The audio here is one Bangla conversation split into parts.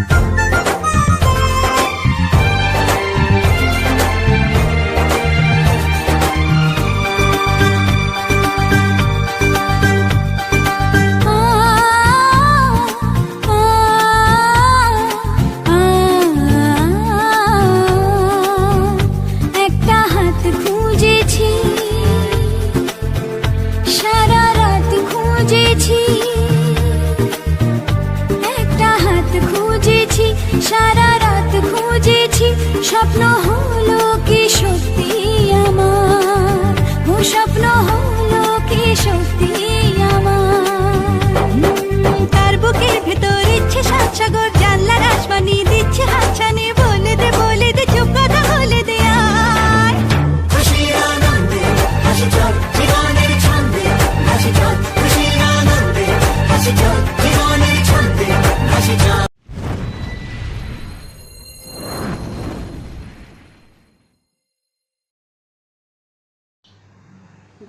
একটা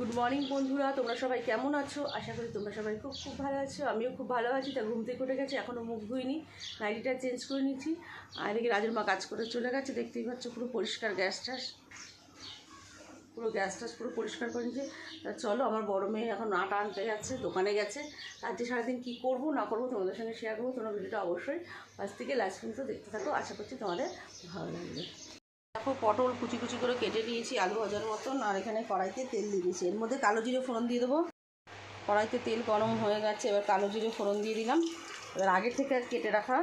গুড মর্নিং বন্ধুরা, তোমরা সবাই কেমন আছো? আশা করি তোমরা সবাই খুব খুব ভালো আছো, আমিও খুব ভালো আছি। তা ঘুম থেকে উঠে গেছে এখনও মুখ ধুইনি, নাইটিটা চেঞ্জ করে নিচ্ছি আর এদিকে রাজুর মা কাজ করে চলে গেছে, দেখতেই পাচ্ছ পুরো পরিষ্কার গ্যাস ট্যাস পুরো গ্যাস ট্যাস পুরো পরিষ্কার করে নিচ্ছে তা চলো, আমার বড় মেয়ে এখন আটা আনতে গেছে, দোকানে গেছে। যে সারাদিন কী করব, না করব তোমাদের সঙ্গে শেয়ার করব, তোমরা ভিডিওটা অবশ্যই আজ থেকে লাস্ট পর্যন্ত দেখতে থাকো। আশা করছি তোমাদের ভালো লাগবে। দেখো পটল কুচি কুচি করে কেটে নিয়েছি, আলু ভাজার মতন, আর এখানে কড়াইতে তেল দিয়ে দিয়েছি। এর মধ্যে কালো জিরে ফোড়ন দিয়ে দেবো। কড়াইতে তেল গরম হয়ে গেছে, এবার কালো জিরে ফোড়ন দিয়ে দিলাম। এবার আগে থেকে কেটে রাখা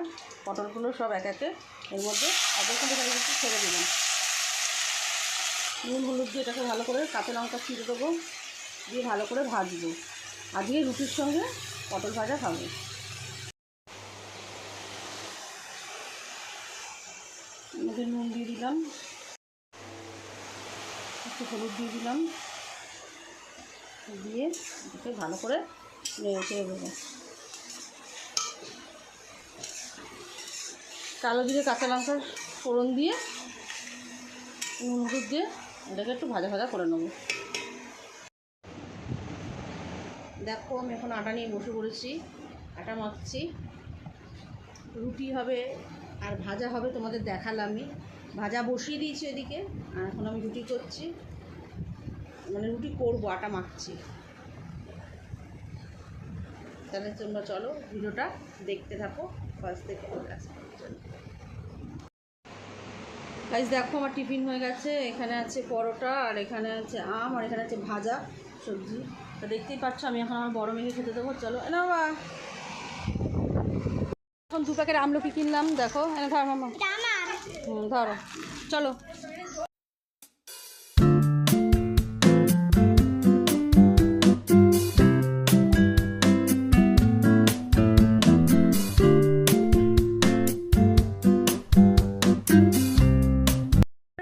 পটলগুলো সব এক একে। এর মধ্যে এখানে কিছু ছেড়ে দিলাম। নুন, হলুদ দিয়ে এটাকে ভালো করে কাঁচা লঙ্কা ছিঁড়ে দেবো, দিয়ে ভালো করে ভাজবো। আজকে রুটির সঙ্গে পটল ভাজা খাব এর মধ্যে নুন দিয়ে দিলাম। একটু হলুদ দিয়ে দিলাম। দিয়ে এটাকে ভালো করে নেড়ে দেবো কালো জিরে কাঁচা লঙ্কার ফোড়ন দিয়ে, নুন হলুদ দিয়ে এটাকে একটু ভাজা ভাজা করে নেব। দেখো আমি এখন আটা নিয়ে বসে পড়েছি, আটা মাখছি। রুটি হবে আর ভাজা হবে তোমাদের দেখালামই। ভাজা বসিয়ে দিয়েছি এদিকে আর এখন আমি রুটি করছি। মানে রুটি করব, আটা মাখছি। তাহলে তোমরা চলো ভিডিওটা দেখতে থাকো ফার্স্ট থেকে গাইজ দেখো আমার টিফিন হয়ে গেছে, এখানে আছে পরোটা, আর এখানে আছে আম, আর এখানে আছে ভাজা সবজি। তো দেখতেই পাচ্ছ, আমি এখন আমার বড় মেয়েকে খেতে দেবো। চলো এনা বাবা এখন দু প্যাকেট আমলকি কিনলাম, দেখো। এনে ধর মামা ধরো। চলো।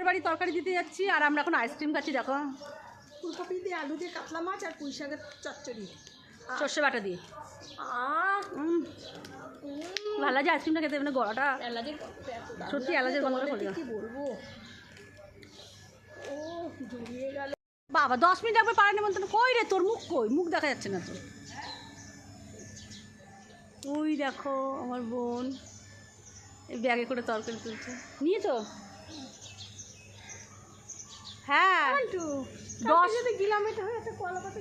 বাড়ি তরকারি দিতে যাচ্ছি আর আমরা এখন আইসক্রিম খাচ্ছি দেখো। ফুলকপি দিয়ে আলু দিয়ে কাতলা মাছ আর পুঁই শাকের চচ্চড়ি। সর্ষে বাটা দিয়ে। ভালো লাগে আইসক্রিমটা খেতে মানে গলাটা সত্যি এলাচের গন্ধটা তোমাদেরকে খোলে কি বলব? ও জড়িয়ে গেল। বাবা দশ মিনিট একবার পাড়া নেমন্তন্ন কই রে তোর? মুখ কই? মুখ দেখা যাচ্ছে না তো ওই দেখো আমার বোন। এই ব্যাগে করে তরকারি তুলছে। নিয়ে তো হ্যাঁ দশ গিলাম হয়ে একটা কলা পাতা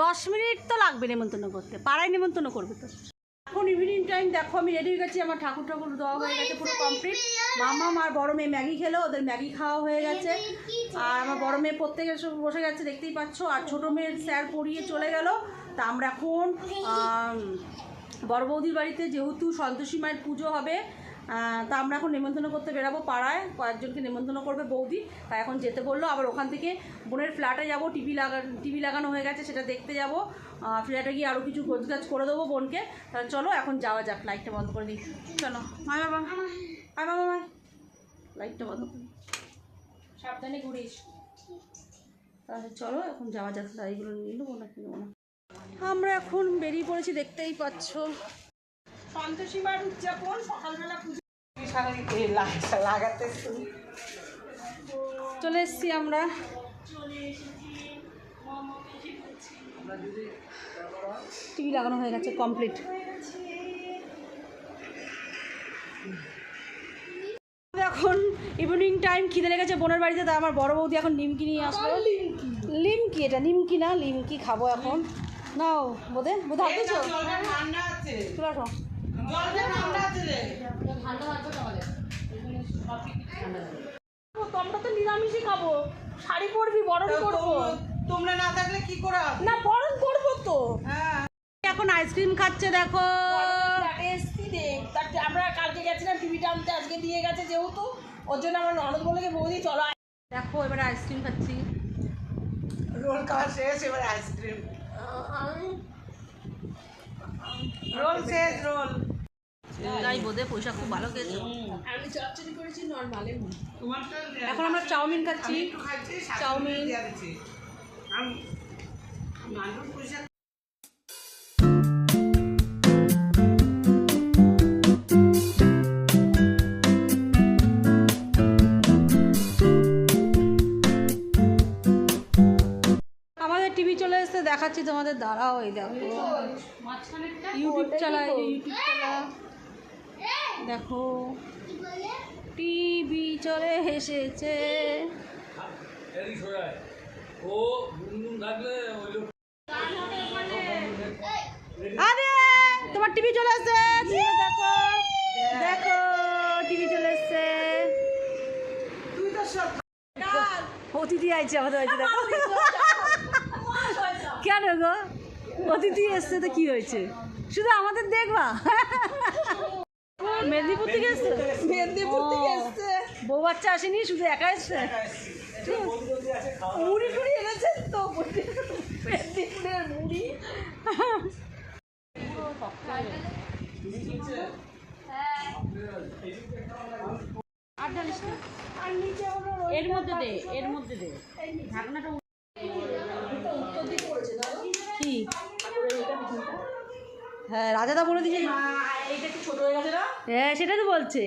দশ মিনিট তো লাগবে নেমন্তন্ন করতে, পাড়ায় নেমন্তন্ন করবে তো। এখন ইভিনিং টাইম দেখো আমি রেডি হয়ে গেছি, আমার ঠাকুর ঠাকুর দেওয়া হয়ে গেছে পুরো কমপ্লিট মামা আর বড় মেয়ে ম্যাগি খেলো, ওদের ম্যাগি খাওয়া হয়ে গেছে। আর আমার বড় মেয়ে প্রত্যেকে বসে গেছে, দেখতেই পাচ্ছ। আর ছোটো মেয়ের স্যার পড়িয়ে চলে গেল। তা আমরা এখন বড় বৌদির বাড়িতে যেহেতু সন্তোষী মায়ের পুজো হবে তা আমরা এখন নেমন্তন্ন করতে বেরাবো পাড়ায়। কয়েকজনকে নেমন্তন্ন করবে বৌদি। তা এখন যেতে বলল। আবার ওখান থেকে বোনের ফ্ল্যাটে যাব। টিভি লাগা টিভি লাগানো হয়ে গেছে, সেটা দেখতে যাব। ফ্ল্যাটে গিয়ে আরও কিছু গোছগাছ করে দেবো বোনকে। তাহলে চলো, এখন যাওয়া যাক লাইটটা বন্ধ করে দিই। চলো মায় বাবা। আয় বাবা মায় লাইটটা বন্ধ করে। সাবধানে ঘুরিস। তাহলে চলো, এখন যাওয়া যাক। এইগুলো নিয়ে নেব না কি নেব না আমরা এখন বেরিয়ে পড়েছি, দেখতেই পাচ্ছ। সন্তোষী মার উদযাপন সকালবেলা পুজো। লাগাতে চলে এসছি আমরা। টিভি লাগানো হয়ে গেছে কমপ্লিট এখন ইভিনিং টাইম খিদে লেগেছে বোনের বাড়িতে তা আমার বড় বৌদি এখন নিমকি নিয়ে আসলো। লিমকি এটা নিমকি না লিমকি খাব এখন। নাও বোধে বোধ হাত চলে আসো তো নিরামিষই খাব। শাড়ি পরবি বরণ করব। তোমরা না থাকলে কি করা না বরণ করব তো। হ্যাঁ। এখন আইসক্রিম খাচ্ছে দেখো। এসছি দেখ তার আমরা কালকে গেছিলাম টিভিটা আনতে আজকে দিয়ে গেছে যেহেতু। ওর জন্য আমার ননদ বলে বৌদি চলো দেখো এবারে আইসক্রিম খাচ্ছি। রোল খাওয়া শেষ এবার আইসক্রিম। রোল শেষ রোল। গাই বোধে পয়সা খুব ভালো খেয়েছে। আমি চচ্চড়ি করেছি নর্মালে এখন আমরা চাউমিন খাচ্ছি। চাউমিন। দেখাচ্ছি তোমাদের। দাঁড়াও এই দেখো। ইউটিউব চালায় ইউটিউব চালা দেখো, টিভি চলে লোক আরে, তোমার টিভি চলে এসেছে। দেখো দেখো, টিভি চলে এসেছে। অতিথি আইছে আমাদের বাড়িতে, দেখো। কেন গো? অতিথি এসছে তো কি হয়েছে? শুধু আমাদের দেখবা? মেদিনীপুর থেকে এসছে? মেদিনীপুর থেকে এসছে। বউ বাচ্চা আসেনি শুধু একা এসছে? মুড়ি টুড়ি এনেছেন তো মেদিনীপুরের মুড়ি। এর মধ্যে দে এর মধ্যে দে। ঢাকনাটা কি? হ্যাঁ রাজাদা বলে দিয়েছে। হয়ে সেটা তো বলছে।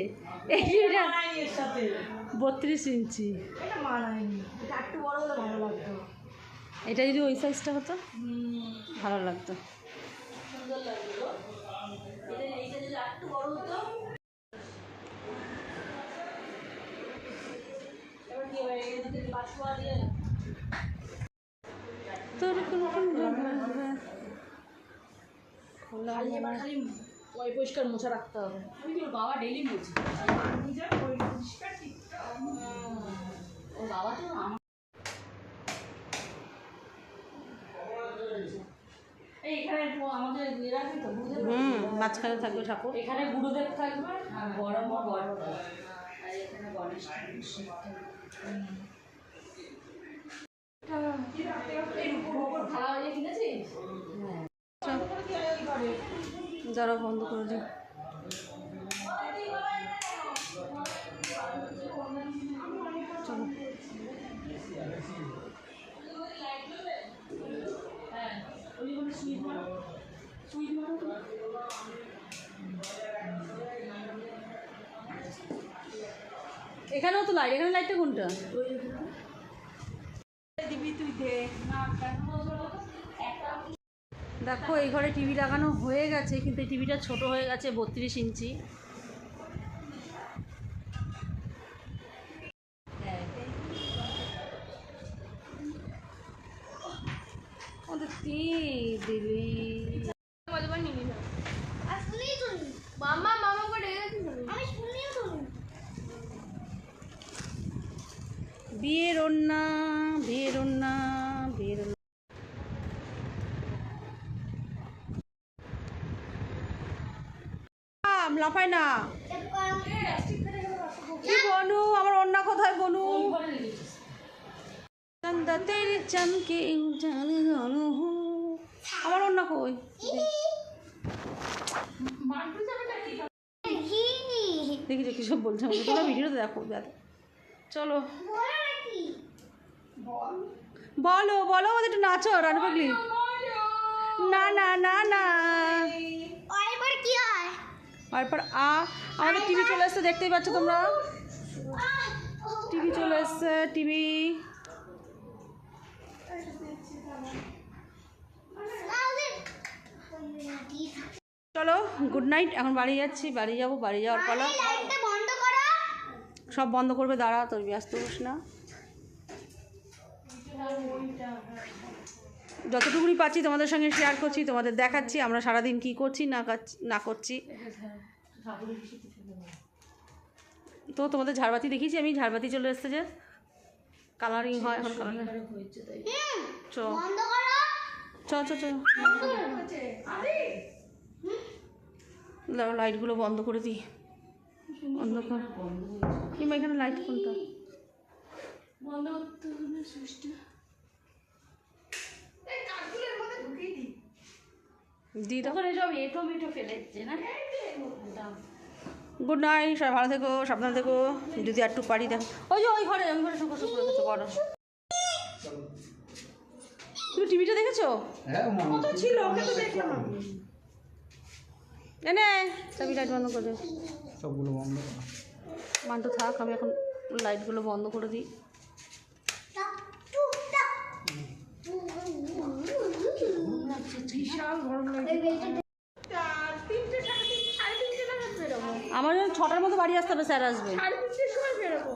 বত্রিশ ইঞ্চি। এটা যদি ওই সাইজটা হতো ভালো লাগতো। তোর কোন কোন খোলা এবার খালি ওই পরিষ্কার মোছা রাখতে হবে। বাবা ডেলি মুছি। ও বাবা তো আমার এইখানে আমাদের ইয়ে রাখি তো হুম মাঝখানে থাকবে ঠাকুর। এখানে গুরুদেব থাকবে আর বড় মা বড় আর এখানে গণেশ ঠাকুর হয়ে কিনেছিস? যারা বন্ধ করে দিই। এখানেও তো লাইট এখানে লাইটটা কোনটা? দিবি তুই দে। দেখো, এই ঘরে টিভি লাগানো হয়ে গেছে, কিন্তু এই টিভিটা ছোট হয়ে গেছে, বত্রিশ ইঞ্চি। বিয়ের অন্যা বিয়ের অন্যা বিয়ের অন্যা লাফাই না। কি বনু? আমার অন্যা কোথায় বনু? তেরি চমকে আমার অন্য কই? দেখি দেখি, সব বলছে আমাকে। তোমরা ভিডিওতে দেখো। চলো। বলো বলো, আমাদের একটু নাচো, রানু পাগলি। না না না না। তারপর আ আমাদের টিভি চলে এসছে দেখতেই পাচ্ছ তোমরা। টিভি চলে এসছে টিভি। চলো গুড নাইট এখন বাড়ি যাচ্ছি বাড়ি যাব বাড়ি যাওয়ার পালা। সব বন্ধ করবে দাঁড়া তোর ব্যস্ত হোস না। যতটুকুনি পাচ্ছি তোমাদের সঙ্গে শেয়ার করছি, তোমাদের দেখাচ্ছি, আমরা সারাদিন কি করছি, না না করছি। তো তোমাদের ঝাড়বাতি দেখিয়েছি, আমি ঝাড়বাতি চলে এসছে যে কালারিং হয়, এখন কালারিং চ। বন্ধ চ চ। চ লাইটগুলো বন্ধ করে দিই। বন্ধ কর কিংবা এখানে লাইট কোনটা? মিটো ফেলেছে না গুড নাইট সবাই ভালো থেকো সাবধান থেকো। যদি একটু পারি দেখো। ওই যে ওই ঘরে ঘরে শুকো শুকো রেখেছো বড় তুমি টিভিটা দেখেছ? ছিল ওকে তো দেখলাম। এনে চাবি লাইট বন্ধ করে সবগুলো বন্ধ করা। মানটা থাক আমি এখন লাইটগুলো বন্ধ করে দিই। আমার ছটার মতো বাড়ি আসতে হবে স্যার আসবে। সাড়ে তিনটের সময় বেরোবো।